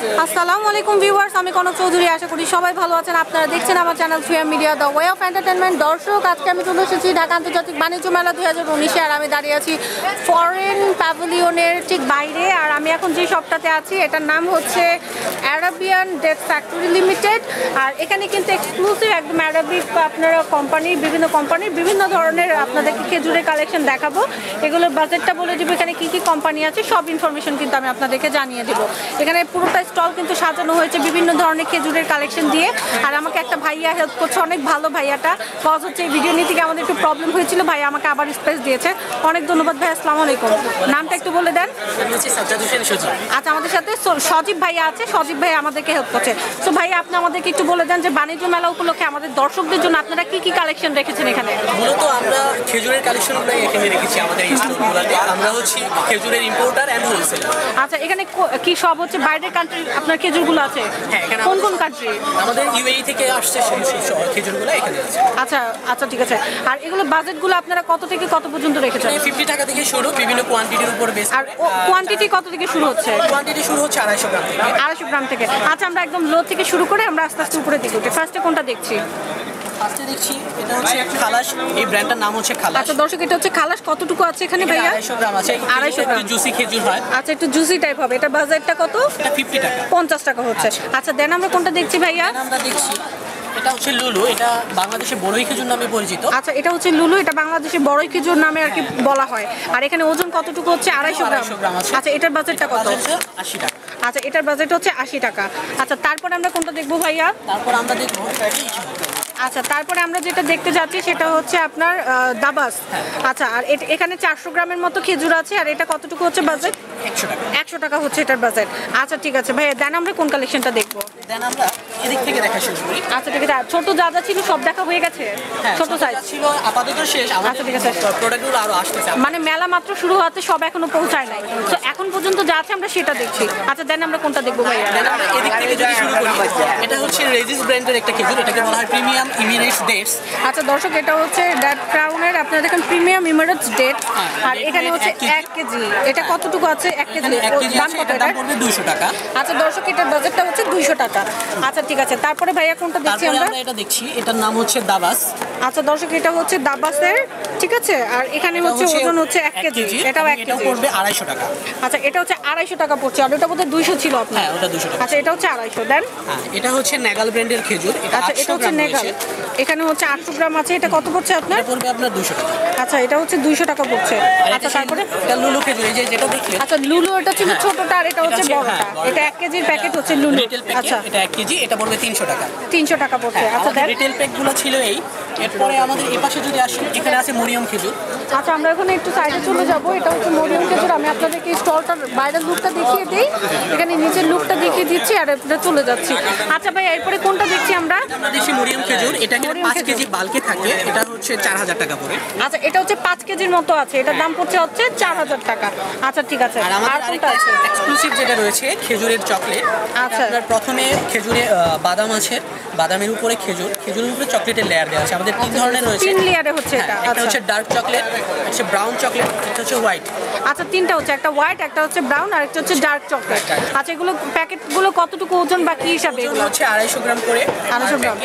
আসসালামু আলাইকুম ভিউয়ার্স, আমি কনক চৌধুরী, আশা করি সবাই ভালো আছেন। আপনারা দেখছেন আমার channel three media the way of entertainment দর্শক, আজকে আমি চলে এসেছি ঢাকা আন্তর্জাতিক বাণিজ্য মেলা দুই হাজার উনিশে, আর আমি দাঁড়িয়ে আছি ফরেন প্যাভিলিয়নের ঠিক বাইরে। আর আমি এখন যে শপটাতে আছি, এটার নাম হচ্ছে অ্যারাবিয়ান ডেট ফ্যাক্টরি লিমিটেড আর এখানে কিন্তু এক্সক্লুসিভ একদম অ্যারাবিক আপনারা কোম্পানির বিভিন্ন কোম্পানির বিভিন্ন ধরনের আপনাদেরকে খেজুরের কালেকশন দেখাবো। এগুলোর বাজেটটা বলে দেবো, এখানে কি কি কোম্পানি আছে, সব ইনফরমেশন কিন্তু আমি আপনাদেরকে জানিয়ে দেবো। এখানে পুরোটা স্টল কিন্তু সাজানো হয়েছে বিভিন্ন ধরনের খেজুরের কালেকশন দিয়ে। আর আমাকে একটা ভাইয়া হেল্প করছে অনেক ভালো ভাইয়াটা। কজ হচ্ছে এই ভিডিও নিতে গিয়ে আমাদের একটু প্রবলেম হয়েছিল ভাইয়া আমাকে আবার স্পেস দিয়েছে। অনেক ধন্যবাদ ভাই আসসালামু আলাইকুম। নামটা একটু বলে দেন। আচ্ছা আমাদের সাথে সজীব ভাইয়া আছে সজীব ভাই আমাদেরকে হেল্প করছে। সো ভাই আপনি আমাদেরকে একটু বলে দেন যে বাণিজ্য মেলা উপলক্ষে আমাদের দর্শকদের জন্য আপনারা কি কি কালেকশন রেখেছেন এখানে? মূলত আমরা খেজুরের কালেকশনগুলো এখানে রেখেছি আমাদের এই স্টোরগুলোতে আমরা হচ্ছি খেজুরের ইম্পোর্টার অ্যান্ড হোলসেল আচ্ছা এখানে কি সব হচ্ছে বাইরের কান্ট্রি আপনার খেজুরগুলো আছে? হ্যাঁ কোন কোন কান্ট্রি আমাদের ইউএই থেকে আসছে সেই খেজুরগুলো এখানে আছে। আচ্ছা আচ্ছা ঠিক আছে। আর এগুলো বাজেটগুলো আপনারা কত থেকে কত পর্যন্ত রেখেছেন? ফিফটি টাকা থেকে শুরু বিভিন্ন কোয়ান্টিটির উপর বেস আর কোয়ান্টিটি কত থেকে শুরু হচ্ছে? কোয়ান্টিটি শুরু হচ্ছে আড়াইশো গ্রাম থেকে। আড়াইশো গ্রাম থেকে। আচ্ছা আমরা একদম লো থেকে শুরু করে আমরা আস্তে আস্তে উপরে দিকে উঠি। ফার্স্টে কোনটা দেখছি? ফার্স্টে দেখছি এটা হচ্ছে খালাস। এই ব্র্যান্ডটার নাম হচ্ছে খালাস। আচ্ছা দর্শক এটা হচ্ছে খালাস। কতটুকু আছে এখানে ভাইয়া? গ্রাম আছে। গ্রাম। জুসি খেজুর হয়। আচ্ছা একটু জুসি টাইপ হবে। এটা বাজারটা কত? এটা টাকা। হচ্ছে। আচ্ছা। দেন আমরা কোনটা দেখছি ভাইয়া? আমরা দেখছি। এটা হচ্ছে লুলু। এটা বাংলাদেশে বড়ই খেজুর নামে পরিচিত। আচ্ছা এটা হচ্ছে লুলু। এটা বাংলাদেশে বড়ই খেজুর নামে আর কি বলা হয়। আর এখানে ওজন কতটুকু হচ্ছে? আড়াইশো গ্রাম। 250 গ্রাম আছে। আচ্ছা এটার বাজেটটা কত? আশি টাকা। আচ্ছা এটার বাজেট হচ্ছে আশি টাকা। আচ্ছা তারপরে আমরা কোনটা দেখব ভাইয়া? তারপর আমরা দেখব আচ্ছা তারপরে আমরা যেটা দেখতে যাচ্ছি সেটা হচ্ছে আপনার দাবাস। আচ্ছা আর এখানে চারশো গ্রামের মতো খেজুর আছে আর এটা কতটুকু হচ্ছে বাজেট একশো টাকা। একশো টাকা হচ্ছে এটার বাজেট আচ্ছা ঠিক আছে। ভাইয়া দেন আমরা কোন কালেকশনটা দেখব? দেন আমরা এদিক থেকে দেখা শুরু করি। আচ্ছা ঠিক আছে। ছোট যা যা ছিল সব দেখা হয়ে গেছে? হ্যাঁ, ছোট সাইজ ছিল আপাতত শেষ। আচ্ছা, ঠিক আছে। প্রোডাক্টগুলো আরও আসতেছে মানে মেলা মাত্র শুরু হতে সব এখনও পৌঁছায় নাই। তো এখন পর্যন্ত যা আছে আমরা সেটা দেখছি। আচ্ছা দেন আমরা কোনটা দেখব ভাইয়া? দেন আমরা এদিক থেকে যদি শুরু করি এটা হচ্ছে রেজিস ব্র্যান্ডের একটা খেজুর এটাকে বলা হয় প্রিমিয়াম ইমিরেটস ডেটস আচ্ছা দর্শক এটা হচ্ছে দ্যাট ক্রাউনের আপনারা দেখেন প্রিমিয়াম ইমিরেটস ডেট আর এখানে হচ্ছে এক কেজি। এটা কতটুকু আছে? এক কেজি। দাম কত এটা পড়বে দুইশো টাকা। আচ্ছা দর্শক এটার বাজেটটা হচ্ছে দুইশো টাকা। আচ্ছা ঠিক আছে। তারপরে ভাইয়া কোনটা দেখছি আমরা? আমরা এটা দেখছি। এটার নাম হচ্ছে দাবাস। আচ্ছা দর্শক এটা হচ্ছে দাবাসের ঠিক আছে? আর এখানে হচ্ছে ওজন হচ্ছে এক কেজি এটাও এক এটাও কেজি। পড়বে আড়াইশো টাকা। আচ্ছা এটা হচ্ছে আড়াইশো টাকা পড়ছে আর ওটা বোধহয় দুইশো ছিল আপনার? হ্যাঁ ওটা দুশো টাকা আচ্ছা এটা হচ্ছে আড়াইশো দেন? হ্যাঁ এটা হচ্ছে নেগাল ব্র্যান্ডের খেজুর এটা আচ্ছা এটা হচ্ছে নেগাল এখানে হচ্ছে আটশো গ্রাম আছে এটা কত পড়ছে আপনার? পড়বে আপনার দুশো টাকা। আচ্ছা এটা হচ্ছে দুইশো টাকা পড়ছে। আচ্ছা তারপরে? এটা লুলু খেজুর এই যে যেটা দেখলেন। আচ্ছা লুলু এটা ছিল হ্যাঁ। ছোটটা আর এটা হচ্ছে বড়টা। হ্যাঁ, এটা এক কেজির প্যাকেট হচ্ছে লুলু। আচ্ছা। এটা এক কেজি এটা পড়বে তিনশো টাকা। তিনশো টাকা পড়ছে। আচ্ছা দেন? রিটেল প্যাকগুলো ছিল এই। এরপরে আমাদের এপাশে পাশে যদি আসেন এখানে আছে মরিয়ম খেজুর। আচ্ছা আমরা এখন একটু সাইডে চলে যাব। এটা হচ্ছে মরিয়ম খেজুর। আমি আপনাদেরকে স্টলটার বাইরের লুকটা দেখিয়ে দিই। এখানে নিচের লুকটা দেখিয়ে দিচ্ছি আর এটা চলে যাচ্ছি। আচ্ছা ভাই এরপরে কোনটা দেখছি আমরা? আমরা দেখছি মরিয়ম খেজুর। এটা কিন্তু কেজি বালকে থাকে। এটা হচ্ছে চার হাজার টাকা পড়ে আচ্ছা এটা হচ্ছে পাঁচ কেজির মতো আছে। এটার দাম পড়ছে হচ্ছে চার হাজার টাকা। আচ্ছা ঠিক আছে। আর আমাদের কোনটা আরেকটা আছে? এক্সক্লুসিভ যেটা রয়েছে খেজুরের চকলেট আচ্ছা। আপনার প্রথমে খেজুরে বাদাম আছে। বাদামের উপরে খেজুর। খেজুরের উপরে চকলেটের লেয়ার দেওয়া আছে। আমাদের তিন ধরনের রয়েছে। তিন লেয়ারে হচ্ছে হ্যাঁ, এটা। একটা আচ্ছা। হচ্ছে ডার্ক চকলেট হচ্ছে ব্রাউন চকলেট একটা হচ্ছে হোয়াইট আচ্ছা তিনটা হচ্ছে একটা হোয়াইট একটা হচ্ছে ব্রাউন আর একটা হচ্ছে ডার্ক চকলেট আচ্ছা এগুলো প্যাকেটগুলো কতটুকু ওজন বা কি হিসাবে এগুলো? হচ্ছে আড়াইশো গ্রাম করে 250 গ্রাম।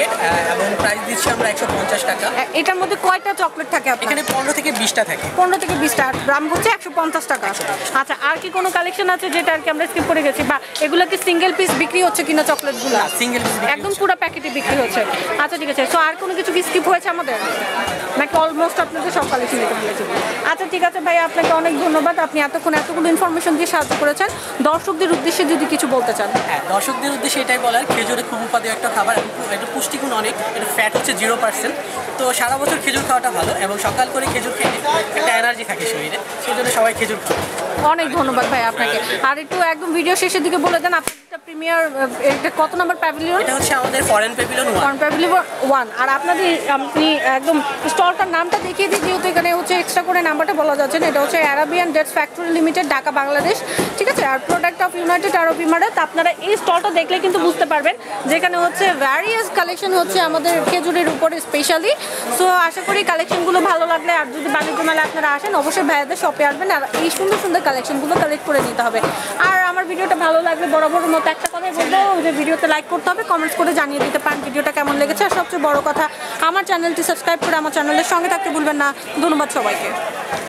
এবং প্রাইস দিচ্ছি আমরা একশো পঞ্চাশ টাকা। এটার মধ্যে কয়টা চকলেট থাকে এখানে পনেরো থেকে বিশটা থাকে। পনেরো থেকে বিশটা আর দাম হচ্ছে একশো পঞ্চাশ টাকা। আচ্ছা আর কি কোনো কালেকশন আছে যেটা আর কি আমরা স্কিপ করে গেছি? বা এগুলো কি সিঙ্গেল পিস বিক্রি হচ্ছে কিনা চকলেটগুলো সিঙ্গেল একদম পুরো প্যাকেটে বিক্রি হচ্ছে। আচ্ছা ঠিক আছে। সো আর কোনো কিছু কি স্কিপ হয়েছে আমাদের? নাকি অলমোস্ট আপনাদের সব কালেকশন আচ্ছা ঠিক আছে ভাই, আপনাকে অনেক ধন্যবাদ। আপনি এতক্ষণ এতগুলো ইনফরমেশন দিয়ে সাহায্য করেছেন। দর্শকদের উদ্দেশ্যে যদি কিছু বলতে চান। হ্যাঁ দর্শকদের উদ্দেশ্যে এটাই বলার, খেজুরে খুব উপাদেয় একটা খাবার এটা পুষ্টিগুণ অনেক এটা ফ্যাট হচ্ছে জিরো পার্সেন্ট তো সারা বছর খেজুর খাওয়াটা ভালো, এবং সকাল করে খেজুর খেলে একটা এনার্জি থাকে শরীরে সেই জন্য সবাই খেজুর খায়। অনেক ধন্যবাদ ভাই আপনাকে। আর একটু একদম ভিডিও শেষের দিকে বলে দেন আপনার প্রিমিয়ার এটা কত নম্বর প্যাভিলিয়ন এটা হচ্ছে আমাদের ফরেন পেভিলিয়ন ওয়ান কনপ্যাবিলি ওয়ান আর আপনাদের আপনি একদম স্টলটার নামটা দেখিয়ে দিই যেহেতু এখানে হচ্ছে এক্সট্রা করে নাম্বারটা বলা যাচ্ছে না। এটা হচ্ছে Arabian dates factory limited Dhaka Bangladesh. ঠিক আছে? আর product of United Arab Emirates আপনারা এই স্টলটা দেখলে কিন্তু বুঝতে পারবেন যেখানে হচ্ছে ভ্যারিয়াস কালেকশন হচ্ছে আমাদের খেজুরের উপরে স্পেশালি সো আশা করি কালেকশনগুলো ভালো লাগলে আর যদি বাণিজ্য মেলা আপনারা আসেন অবশ্যই ভাইয়াদের শপে আসবেন। আর এই সুন্দর সুন্দর কালেকশনগুলো কালেক্ট করে নিতে হবে। আর আমার ভিডিওটা ভালো লাগলে বরাবর মতো একটা কথাই বলব, যে ভিডিওতে লাইক করতে হবে কমেন্টস করে জানিয়ে দিতে পারেন ভিডিওটা কেমন লেগেছে। আর সবচেয়ে বড় কথা, আমার চ্যানেলটি সাবস্ক্রাইব করে আমার চ্যানেলের সঙ্গে থাকতে ভুলবেন না। ধন্যবাদ সবাইকে।